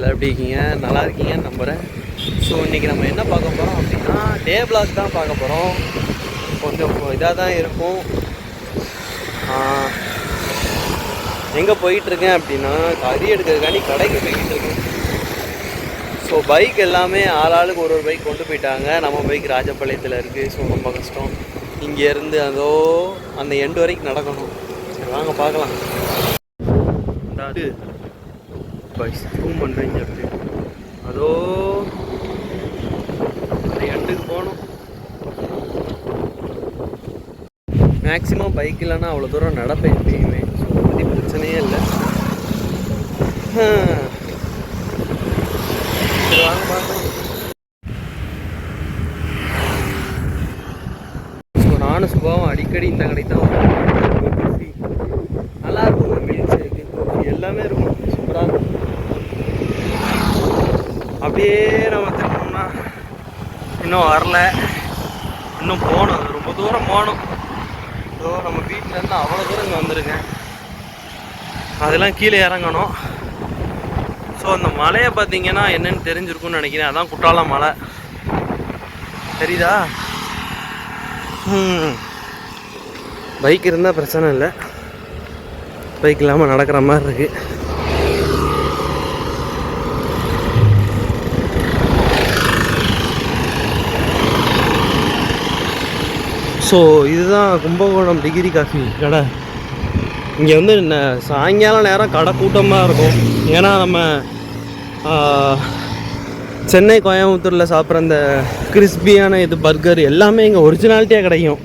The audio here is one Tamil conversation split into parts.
எல்லோரும் எப்படி இருக்கீங்க? நல்லா இருக்கீங்கன்னு நம்புகிறேன் ஸோ இன்றைக்கி நம்ம என்ன பார்க்க போகிறோம் அப்படின்னா டே பிளாக் தான் பார்க்க போகிறோம் கொஞ்சம் இதாக தான் இருக்கும். எங்கே போயிட்டுருக்கேன் அப்படின்னா கறி எடுக்கிறதுக்காண்டி கடைக்கு போய்கிட்டு இருக்கேன். ஸோ பைக் எல்லாமே ஆளாளுக்கு ஒரு ஒரு பைக் கொண்டு போயிட்டாங்க. நம்ம பைக் ராஜபாளையத்தில் இருக்குது ஸோ ரொம்ப கஷ்டம். இங்கேருந்து அதோ அந்த எண்டு வரைக்கும் நடக்கணும். சரி வாங்க பார்க்கலாம். அது. ஜூம் பண்ணுறீங்க அப்படி. அதோ அந்த எண்டுக்கு போகணும். மேக்ஸிமம் பைக் இல்லைன்னா அவ்வளோ தூரம் நடப்பேன் எப்பயுமே ஸோ அதை பற்றி பிரச்சனையே இல்லை. வாங்க பார்க்கலாம். ஸோ நானும் சுபாவும் அடிக்கடி இந்த கடை தான் வருவோம். coffee. நல்லா இருக்கும் மில்க் ஷேக்கு coffee எல்லாமே இருக்கும் சூப்பராக இருக்கும் அப்படியே நம்ம திரும்பணும்னா இன்னும் வரல. இன்னும் போகணும். அது ரொம்ப தூரம் போகணும். ஸோ நம்ம வீட்டிலேருந்து அவ்வளோ தூரம் இங்கே வந்திருக்கேன். அதெல்லாம் கீழே இறங்கணும். ஸோ அந்த மலையை பார்த்தீங்கன்னா என்னென்னு தெரிஞ்சிருக்கும்னு நினைக்கிறேன். அதான் குற்றாலம் மலை. தெரியுதா? பைக் இருந்தால் பிரச்சனை இல்லை. பைக் இல்லாமல் நடக்கிற மாதிரி இருக்குது ஸோ இதுதான் கும்பகோணம் டிகிரி காஃபி கடை. இங்கே வந்து ந- சாயங்காலம் நேரம் கடை கூட்டமாக இருக்கும். ஏன்னா நம்ம சென்னை கோயம்புத்தூரில் சாப்பிட்ற அந்த கிறிஸ்பியான இது பர்கர் எல்லாமே இங்கே ஒரிஜினாலிட்டியாக கிடைக்கும்.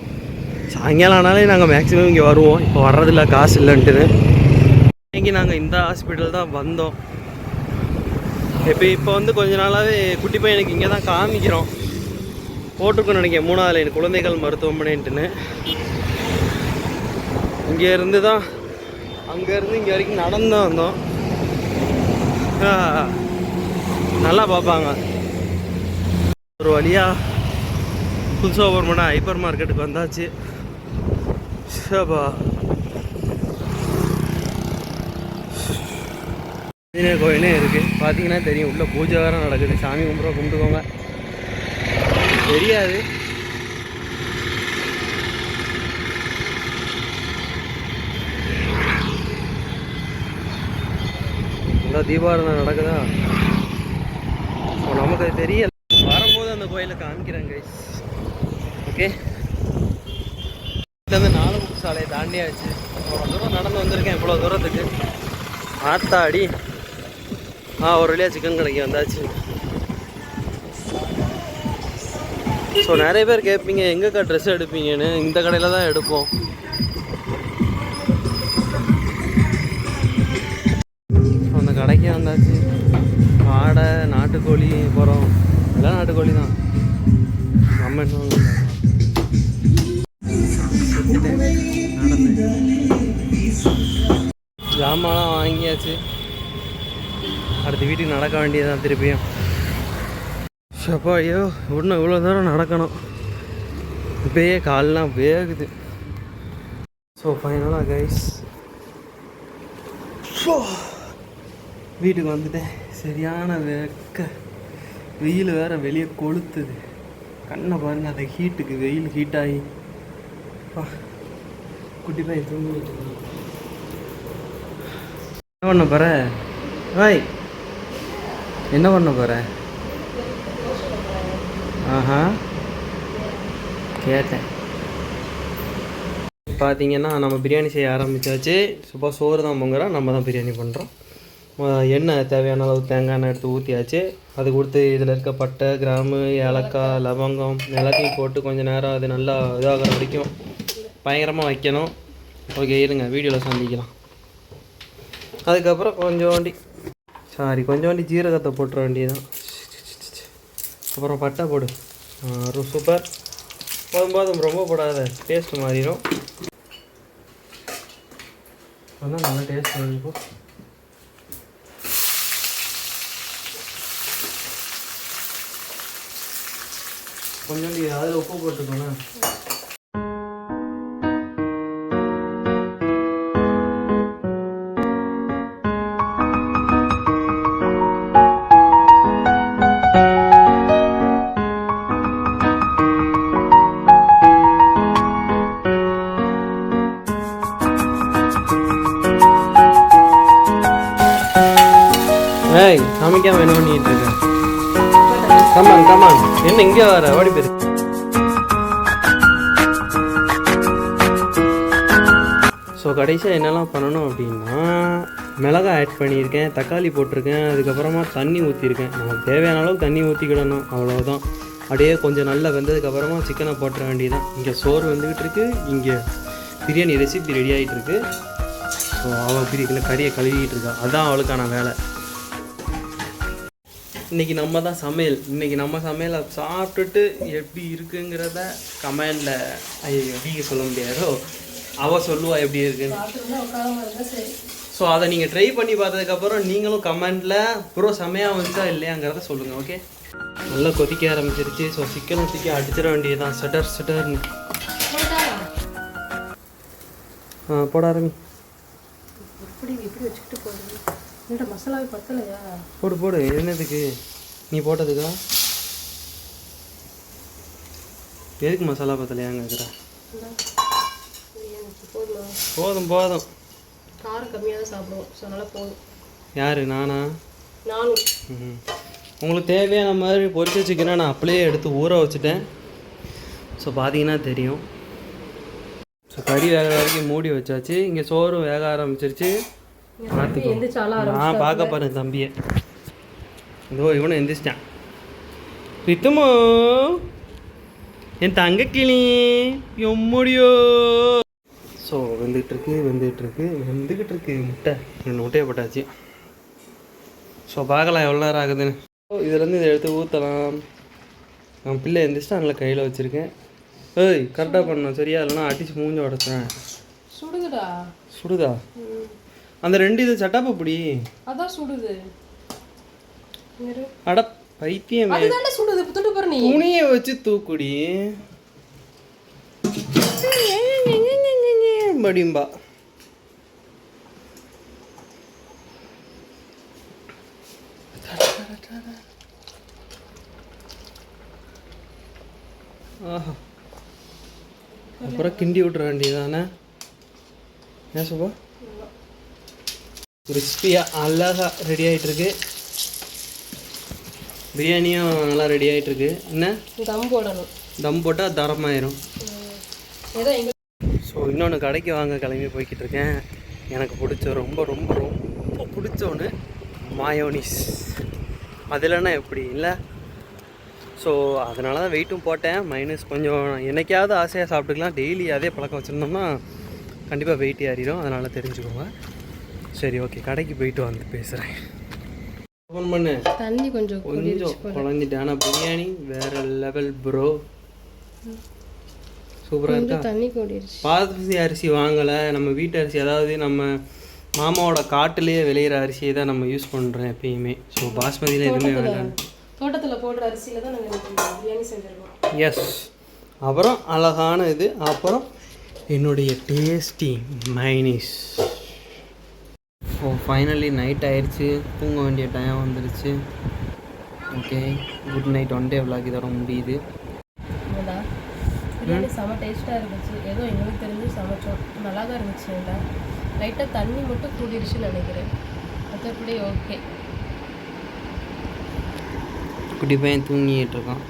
சாயங்காலம் ஆனாலே நாங்கள் மேக்ஸிமம் இங்கே வருவோம். இப்போ வர்றதில்ல காசு இல்லைன்ட்டுன்னு. இன்றைக்கி நாங்கள் இந்த ஹாஸ்பிட்டல் தான் வந்தோம். இப்போ இப்போ வந்து கொஞ்ச நாளாகவே குட்டி பையனுக்கு இங்கே தான் காமிக்கிறோம். போட்டிருக்கோம் நினைக்கிறேன். மூணாவது லைன் குழந்தைகள் மருத்துவமனைன்ட்டுன்னு. இங்கே இருந்து தான் அங்கேருந்து இங்கே வரைக்கும் நடந்து வந்தோம். நல்லா பார்ப்பாங்க. ஒரு வழியாக புதுசாக ஓப்பன் பண்ண ஹைப்பர் மார்க்கெட்டுக்கு வந்தாச்சு. ஷபா. ஆஞ்சநேயர் கோயிலே இருக்குது பார்த்தீங்கன்னா தெரியும். உள்ளே பூஜை வேறு நடக்குது. சாமி கும்பிட்ற கும்பிட்டுக்கோங்க. தெரியாது. தீபாவளி நடக்குதா? ஸோ நமக்கு அது தெரியல. வரும்போது அந்த கோயிலை காமிக்கிறேன் கைஸ் ஓகே வந்து நாலமுக்கு சாலையை தாண்டியாச்சு அவ்வளோ தூரம் நடந்து வந்திருக்கேன் இவ்வளோ தூரத்துக்கு. ஆத்தாடி. ஆ ஒரு வழியாக சிக்கன் கடைக்கு வந்தாச்சு. ஸோ நிறைய பேர் கேட்பீங்க எங்கேக்கா ட்ரெஸ் எடுப்பீங்கன்னு? இந்த கடையில் தான் எடுப்போம். ஸோ அந்த கடைக்கே வந்தாச்சு. ஆடை நாட்டுக்கோழி போகிறோம் எல்லாம் நாட்டுக்கோழி தான். நம்ம என்ன நடந்து. ஜாமான்லாம் வாங்கியாச்சு. அடுத்த வீட்டுக்கு நடக்க வேண்டியதுதான் திருப்பியும். சப்பா ஐயோ இன்னும் இவ்வளோ தூரம் நடக்கணும். இப்பயே கால்லாம் வேகுது. ஸோ ஃபைனலாக கைஸ் வீட்டுக்கு வந்துட்டேன். சரியான வெக்க. வெயில் வேறு வெளியே கொளுத்துது. கண்ணை பாருங்க அந்த ஹீட்டுக்கு வெயில் ஹீட் ஆகி. குட்டி பையன் தூங்கி என்ன பண்ண போகிற ஹாய் என்ன பண்ண போற? ஆஹா. கேட்டேன். பார்த்தீங்கன்னா நம்ம பிரியாணி செய்ய ஆரம்பித்தாச்சு சும்மா சோறு தான் பொங்குறோம் நம்ம தான் பிரியாணி பண்ணுறோம் எண்ணெய் தேவையான அளவு தேங்காய் எண்ணெய் எடுத்து ஊற்றியாச்சு அது கொடுத்து இதில் இருக்க பட்டை கிராம்பு ஏலக்காய் லவங்கம் எல்லாத்தையும் போட்டு கொஞ்சம் நேரம் அது நல்லா இதாகிற வரைக்கும் பயங்கரமாக வைக்கணும். ஓகே இருங்க வீடியோவில் சந்திக்கலாம். அதுக்கப்புறம் கொஞ்சோண்டி சாரி கொஞ்சோண்டி ஜீரகத்தை போட்டுற வேண்டியதுதான். அப்புறம் பட்டை போடு. சூப்பர் போதும் போதும் ரொம்ப போடாத. டேஸ்ட் மாறிடும் அதான் நல்லா டேஸ்ட் இருக்கும் கொஞ்சோண்டி அதில் உப்பு போட்டுக்கோண்ணா. ஏய் சமைக்காம என்ன பண்ணிட்டு இருக்க? கமான் கமான் என்ன இங்கே வர? ஓடி போயிரு. ஸோ கடைசியாக என்னெல்லாம் பண்ணணும் அப்படின்னா மிளகாய் ஆட் பண்ணியிருக்கேன் தக்காளி போட்டிருக்கேன் அதுக்கப்புறமா தண்ணி ஊற்றிருக்கேன் நமக்கு தேவையான அளவு தண்ணி ஊற்றிக்கிடணும் அவ்வளோதான் அப்படியே கொஞ்சம் நல்லா வெந்ததுக்கப்புறமா சிக்கனை போட்டுற வேண்டியதான் இங்கே சோறு வந்துக்கிட்டு இருக்குது இங்கே பிரியாணி ரெசிபி ரெடி ஆகிட்டு இருக்கு. ஸோ அவள் பிரியாணி கறியை கழுவிக்கிட்டு இருக்கா. அதுதான் அவளுக்கான வேலை. இன்னைக்கு நம்ம தான் சமையல். இன்னைக்கு நம்ம சமையலை சாப்பிட்டுட்டு எப்படி இருக்குங்கிறத கமெண்டில் ஐயோ நீங்கள் சொல்ல முடியாதோ அவ சொல்லுவா எப்படி இருக்குன்னு. ஸோ அதை நீங்கள் ட்ரை பண்ணி பார்த்ததுக்கப்புறம் நீங்களும் கமெண்டில் ப்ரோ செமையாக வந்துச்சா இல்லையாங்கிறத சொல்லுங்கள் ஓகே நல்லா கொதிக்க ஆரம்பிச்சிருச்சு. ஸோ சிக்கனை தூக்கி அடிச்சிட வேண்டியதுதான். சட்டர் சட்டர்னு ஆ போட ஆரம்பி. எப்படி இப்படி வச்சுக்கிட்டு போகுது என்னடா மசாலாவே பத்தலையா? போடு போடு. என்னதுக்கு நீ போட்டதுக்கா? எதுக்கு மசாலா பத்தலையாங்க இருக்கிற போதுமா போதும். காரம் கம்மியாக தான் சாப்பிடுவோம் ஸோ அதனால் போதும். யாரு நானா? நானும். உங்களுக்கு தேவையான மாதிரி பொரிச்சு சிக்கனை நான் அப்படியே எடுத்து ஊற வச்சுட்டேன். ஸோ பார்த்தீங்கன்னா தெரியும். ஸோ கறி வேக வரைக்கும் மூடி வச்சாச்சு. இங்கே சோறு வேக ஆரம்பிச்சிருச்சு. நான் பார்க்க போகிறேன் தம்பியை. இதோ இவனை எந்திரிச்சிட்டான். ரித்துமோ என் தங்க கிளி எம்முடியோ. ஸோ வெந்துகிட்டு இருக்கு வெந்துகிட்டு இருக்கு வெந்துக்கிட்டு இருக்கு முட்டை ரெண்டு முட்டையை போட்டாச்சு. ஸோ பார்க்கலாம் எவ்வளோ நேரம் ஆகுதுன்னு. இதுலேருந்து இதை எடுத்து ஊற்றலாம் நான் பிள்ளை எந்திரிச்சிட்டு அதில் கையில் வச்சுருக்கேன். ஏய் கரெக்டாக பண்ணணும். சரியா? இல்லைனா அடிச்சு மூஞ்ச உடச்சேன் சுடுதுடா. சுடுதா? அந்த ரெண்டு இது சட்டாப்பு பிடி அதான் சுடுது. அட பைத்தியமே அதுதானே சுடுது. தொட்டு பாரு நீ. துணியை வச்சு தூக்குடி. படிம்பா ஆஹா. அப்புறம் கிண்டி விட்ற வேண்டியதானே ஏன் சுபா? கிறிஸ்பியாக அழகா ரெடி ஆயிட்டு இருக்கு பிரியாணியும் நல்லா ரெடி ஆயிட்டு இருக்கு என்ன? தம் போடணும். தம் போட்டால் தரமாயிரும். ஸோ இன்னொன்று கடைக்கு வாங்க கிளம்பி போய்கிட்டு இருக்கேன். எனக்கு பிடிச்ச ரொம்ப ரொம்ப ரொம்ப பிடிச்ச ஒன்று மாயோனிஸ் அதில்னா எப்படி? இல்லை? ஸோ அதனால தான் வெயிட்டும் போட்டேன். மைனஸ் கொஞ்சம் என்னைக்காவது ஆசையாக சாப்பிட்டுக்கலாம். டெய்லி அதே பழக்கம் வச்சுருந்தோம்னா கண்டிப்பாக வெயிட் ஏறிடும் அதனால் தெரிஞ்சுக்கோங்க. சரி ஓகே கடைக்கு போயிட்டு வந்து பேசுகிறேன் ஃபோன் பண்ணு. தண்ணி கொஞ்சம் கொஞ்சம் குழஞ்சிட்டு. ஆனால் பிரியாணி வேற லெவல் ப்ரோ சூப்பராக இருக்கா? தண்ணி கூடிருச்சு பாஸ்மதி அரிசி வாங்கலை. நம்ம வீட்டு அரிசி அதாவது நம்ம மாமாவோட காட்டுலேயே விளையிற அரிசியை தான் நம்ம யூஸ் பண்ணுறோம் எப்பயுமே. ஸோ பாஸ்மதியில் எதுவுமே வேண்டாம். தோட்டத்தில் போடுற அரிசியில தான் நாங்கள் பிரியாணி செஞ்சுருக்கோம். எஸ் அப்புறம் அழகான இது. அப்புறம் என்னுடைய டேஸ்டி மைனிஸ் ஓ ஃபைனலி நைட் ஆயிடுச்சு தூங்க வேண்டிய டைம் வந்துருச்சு. Okay good night one day vlog இதோட முடியுது. பிரியாணி செம டேஸ்ட்டாக இருந்துச்சு. ஏதோ எங்களுக்கு தெரிஞ்சு சமைச்சோம் நல்லா தான் இருந்துச்சு இல்லை. லைட்டாக தண்ணி மட்டும் கூடிருச்சுன்னு நினைக்கிறேன். மற்றபடி ஓகே குட்டி பையன் தூங்கிட்டு இருக்கான்.